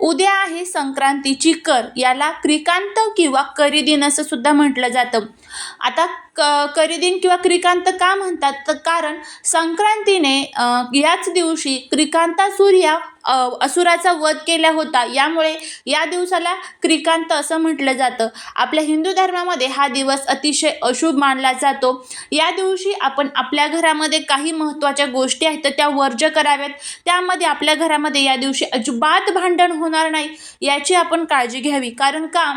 उद्या आहे संक्रांतीची कर. याला क्रिकांत किंवा करिदिन असं सुद्धा म्हटलं जातं. आता क करिदिन किंवा क्रिकांत का म्हणतात? तर कारण संक्रांतीने याच दिवशी क्रिकांतासूर या असुराचा वध केला होता. यामुळे या दिवसाला क्रिकांत असं म्हटलं जातं. आपल्या हिंदू धर्मामध्ये हा दिवस अतिशय अशुभ मानला जातो. या दिवशी आपण आपल्या घरामध्ये काही महत्त्वाच्या गोष्टी आहेत तर त्या वर्ज कराव्यात. त्यामध्ये आपल्या घरामध्ये या दिवशी अजिबात भांडण होणार नाही याची आपण काळजी घ्यावी. कारण का?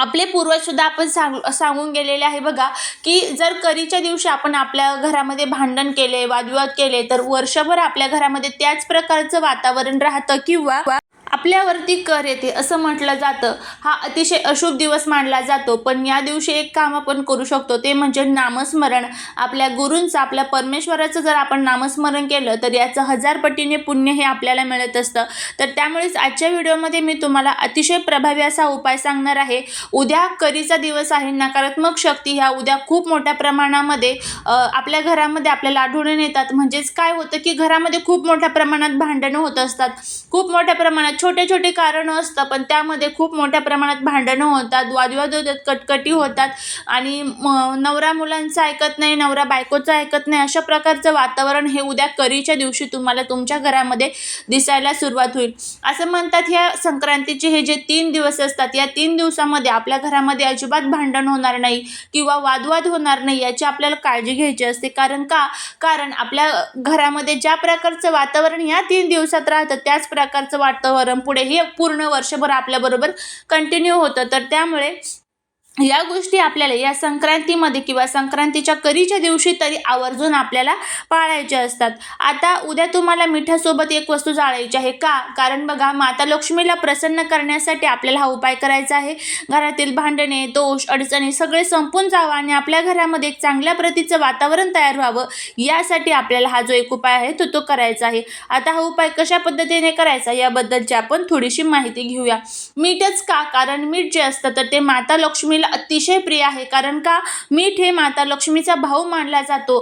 आपले पूर्वजसुद्धा आपण सांग सांगून गेलेले आहे बघा की जर करीच्या दिवशी आपण आपल्या घरामध्ये भांडण केले वादविवाद केले तर वर्षभर आपल्या घरामध्ये त्याच प्रकारचं वातावरण राहतं किंवा आपल्यावरती कर येते असं म्हटलं जातं. हा अतिशय अशुभ दिवस मानला जातो पण या दिवशी एक काम आपण करू शकतो ते म्हणजे नामस्मरण. आपल्या गुरूंचं आपल्या परमेश्वराचं जर आपण नामस्मरण केलं तर याचं हजार पटीने पुण्य हे आपल्याला मिळत असतं. तर त्यामुळेच आजच्या व्हिडिओमध्ये मी तुम्हाला अतिशय प्रभावी असा उपाय सांगणार आहे. उद्या करीचा दिवस आहे नकारात्मक शक्ती ह्या उद्या खूप मोठ्या प्रमाणामध्ये आपल्या घरामध्ये आपल्याला आढळून येतात. म्हणजेच काय होतं की घरामध्ये खूप मोठ्या प्रमाणात भांडणं होत असतात. खूप मोठ्या प्रमाणात छोटे छोटे कारणं असतं पण त्यामध्ये खूप मोठ्या प्रमाणात भांडणं होतात वादविवाद होतात कटकटी होतात आणि नवरा मुलांचं ऐकत नाही नवरा बायकोचं ऐकत नाही अशा प्रकारचं वातावरण हे उद्या करीच्या दिवशी तुम्हाला तुमच्या घरामध्ये दिसायला सुरुवात होईल. असं म्हणतात ह्या संक्रांतीचे हे जे तीन दिवस असतात या तीन दिवसामध्ये आपल्या घरामध्ये अजिबात भांडण होणार नाही किंवा वादवाद होणार नाही याची आपल्याला काळजी घ्यायची असते. कारण का? कारण आपल्या घरामध्ये ज्या प्रकारचं वातावरण या तीन दिवसात राहतं त्याच प्रकारचं वातावरण पुढे हे पूर्ण वर्षभर आपल्याबरोबर कंटिन्यू होतं. तर त्यामुळे या गोष्टी आपल्याला या संक्रांतीमध्ये किंवा संक्रांतीच्या करीच्या दिवशी तरी आवर्जून आपल्याला पाळायच्या असतात. आता उद्या तुम्हाला मिठासोबत एक वस्तू जाळायची आहे. का? कारण बघा माता लक्ष्मीला प्रसन्न करण्यासाठी आपल्याला हा उपाय करायचा आहे. घरातील भांडणे दोष अडचणी सगळे संपून जावं आणि आपल्या घरामध्ये एक चांगल्या प्रतीचं वातावरण तयार व्हावं यासाठी आपल्याला हा जो एक उपाय आहे तो तो करायचा आहे. आता हा उपाय कशा पद्धतीने करायचा? याबद्दलची आपण थोडीशी माहिती घेऊया. मीठच का? कारण मीठ जे असतं तर ते माता लक्ष्मीला अतिशय प्रिय आहे. कारण का मीठ हे माता लक्ष्मीचा भाऊ मानला जातो.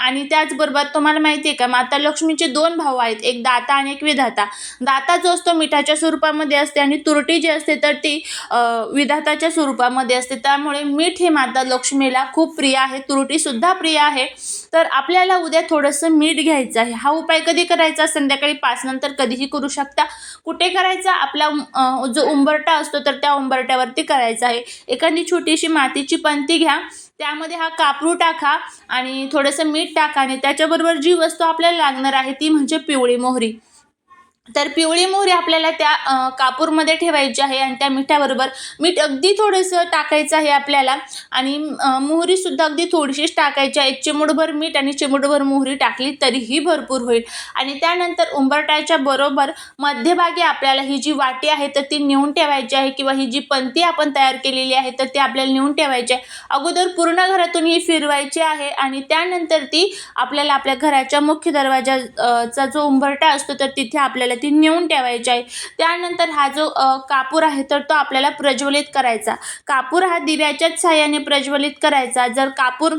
आणि त्याचबरोबर तुम्हाला माहिती आहे का माता लक्ष्मीचे दोन भाऊ आहेत एक दाता आणि एक विधाता. दाता जो असतो मिठाच्या स्वरूपामध्ये असते आणि तुरटी जी असते तर ती विधाताच्या स्वरूपामध्ये असते. त्यामुळे मीठ हे माता लक्ष्मीला खूप प्रिय आहे तुरटीसुद्धा प्रिय आहे. तर आपल्याला उद्या थोडंसं मीठ घ्यायचं आहे. हा उपाय कधी करायचा? संध्याकाळी पाच नंतर कधीही करू शकता. कुठे करायचा? आपला जो उंबरटा असतो तर त्या उंबरट्यावरती करायचा आहे. एखादी छोटीशी मातीची पंती घ्या. त्यामध्ये हा कापरू टाका आणि थोडंसं मीठ टाका आणि त्याच्याबरोबर जी वस्तू आपल्याला लागणार आहे ती म्हणजे पिवळी मोहरी. तर पिवळी मोहरी आपल्याला त्या कापूरमध्ये ठेवायची आहे आणि त्या मिठाबरोबर मीठ अगदी थोडंसं टाकायचं आहे आपल्याला. आणि मोहरीसुद्धा अगदी थोडीशीच टाकायची आहे. एक चिमूटभर मीठ आणि चिमूटभर मोहरी टाकली तरीही भरपूर होईल. आणि त्यानंतर उंबरट्याच्या बरोबर मध्यभागी आपल्याला ही जी वाटी आहे तर ती नेऊन ठेवायची आहे किंवा ही जी पंती आपण तयार केलेली आहे तर ती आपल्याला नेऊन ठेवायची आहे. अगोदर पूर्ण घरातून ही फिरवायची आहे आणि त्यानंतर ती आपल्याला आपल्या घराच्या मुख्य दरवाजा चा जो उंबरटा असतो तर तिथे आपल्याला ती नेऊन ठेवायची आहे. त्यानंतर हा जो कापूर आहे तर तो आपल्याला प्रज्वलित करायचा. कापूर हा दिव्याच्याच साह्याने प्रज्वलित करायचा. जर कापूर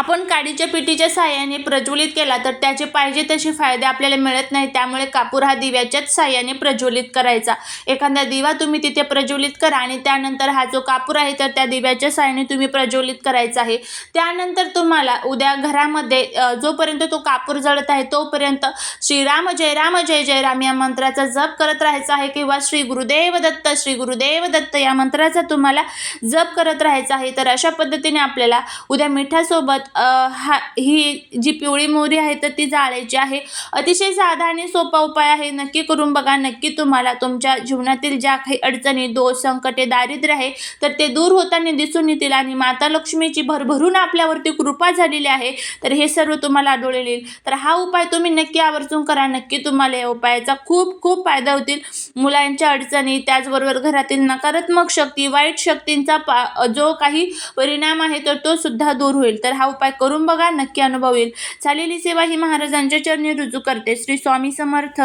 आपण काडीच्या पिठीच्या साह्याने प्रज्वलित केला तर त्याचे पाहिजे तसे फायदे आपल्याला मिळत नाही. त्यामुळे कापूर हा दिव्याच्याच साह्याने प्रज्वलित करायचा. एखादा दिवा तुम्ही तिथे प्रज्वलित करा आणि त्यानंतर हा जो कापूर आहे तर त्या दिव्याच्या साह्याने तुम्ही प्रज्वलित करायचा आहे. त्यानंतर तुम्हाला उद्या घरामध्ये जोपर्यंत तो कापूर जळत आहे तोपर्यंत श्रीराम जय राम जय जय राम या मंत्राचा जप करत राहायचा आहे किंवा श्री गुरुदेव दत्त श्री गुरुदेव दत्त या मंत्राचा तुम्हाला जप करत राहायचा आहे. तर अशा पद्धतीने आपल्याला उद्या मिठासोबत हा ही जी पिवळी मोहरी आहे तर ती जाळायची आहे. अतिशय साधा आणि सोपा उपाय आहे. नक्की करून बघा. नक्की तुम्हाला तुमच्या जीवनातील ज्या काही अडचणी दोष संकटे दारिद्र्य आहे तर ते दूर होताना दिसून येतील आणि माता लक्ष्मीची भरभरून आपल्यावरती कृपा झालेली आहे. तर हे सर्व तुम्हाला आढळून येईल. तर हा उपाय तुम्ही नक्की आवर्जून करा. नक्की तुम्हाला या उपायाचा खूप खूप फायदा होतील. मुलांच्या अडचणी त्याचबरोबर घरातील नकारात्मक शक्ती वाईट शक्तींचा पा जो काही परिणाम आहे तर तो सुद्धा दूर होईल. तर हा उपाय करून बघा नक्की अनुभव येईल. झालेली सेवा ही महाराजांच्या चरणी रुजू करते. श्री स्वामी समर्थ.